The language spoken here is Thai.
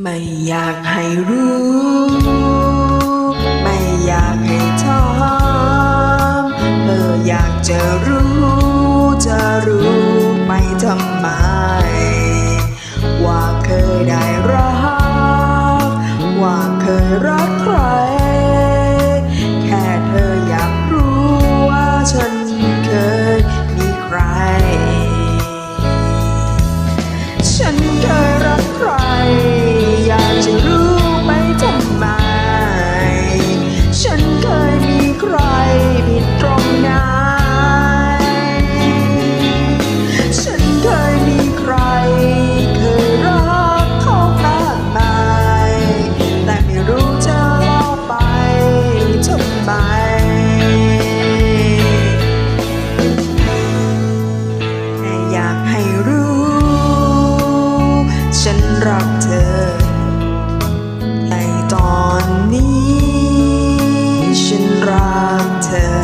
ไม่อยากให้รู้ ไม่อยากให้ชอบเธออยากจะรู้ จะรู้ไม่ทำไม ว่าเคยได้รัก ว่าเคยรักใคร ธอ ในตอนนี้ฉันรักเธอ